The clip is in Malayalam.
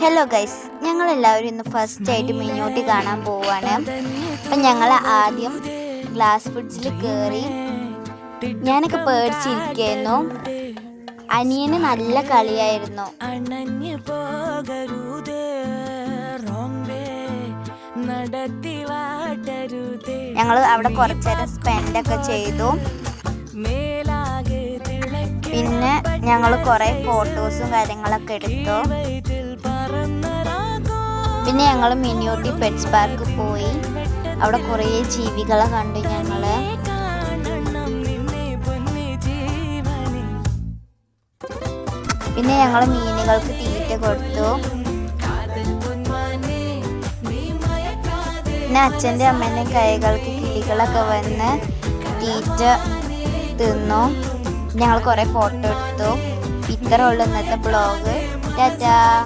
ഹലോ ഗൈസ് ഞങ്ങൾ എല്ലാവരും ഇന്ന് ഫസ്റ്റ് ആയിട്ട് മിനിയൂട്ടി കാണാൻ പോവാണ്. അപ്പം ഞങ്ങൾ ആദ്യം ഗ്ലാസ് ഫുഡ്സിൽ കയറി ഞാനൊക്കെ പേടിച്ചിരിക്കുന്നു അനിയന് നല്ല കളിയായിരുന്നു. ഞങ്ങൾ അവിടെ കുറച്ചേരം സ്പെൻഡ് ഒക്കെ ചെയ്തു പിന്നെ ഞങ്ങൾ കുറേ ഫോട്ടോസും കാര്യങ്ങളൊക്കെ എടുത്തു. പിന്നെ ഞങ്ങൾ മിനിയോട്ടി പെറ്റ്സ് പാർക്ക് പോയി. അവിടെ കുറേ ജീവികളെ കണ്ടു ഞങ്ങൾ പൊന്നി ഞങ്ങൾ മീനുകൾക്ക് തീറ്റ കൊടുത്തു. പിന്നെ അച്ഛന്റെ അമ്മേന്റെ കൈകൾക്ക് കിളികളൊക്കെ വന്ന് തീറ്റ തിന്നു. ഞങ്ങൾ കുറേ ഫോട്ടോ എടുത്തു. ഇത്ര ഉള്ളു ഇന്നത്തെ ബ്ലോഗ് ടാറ്റാ.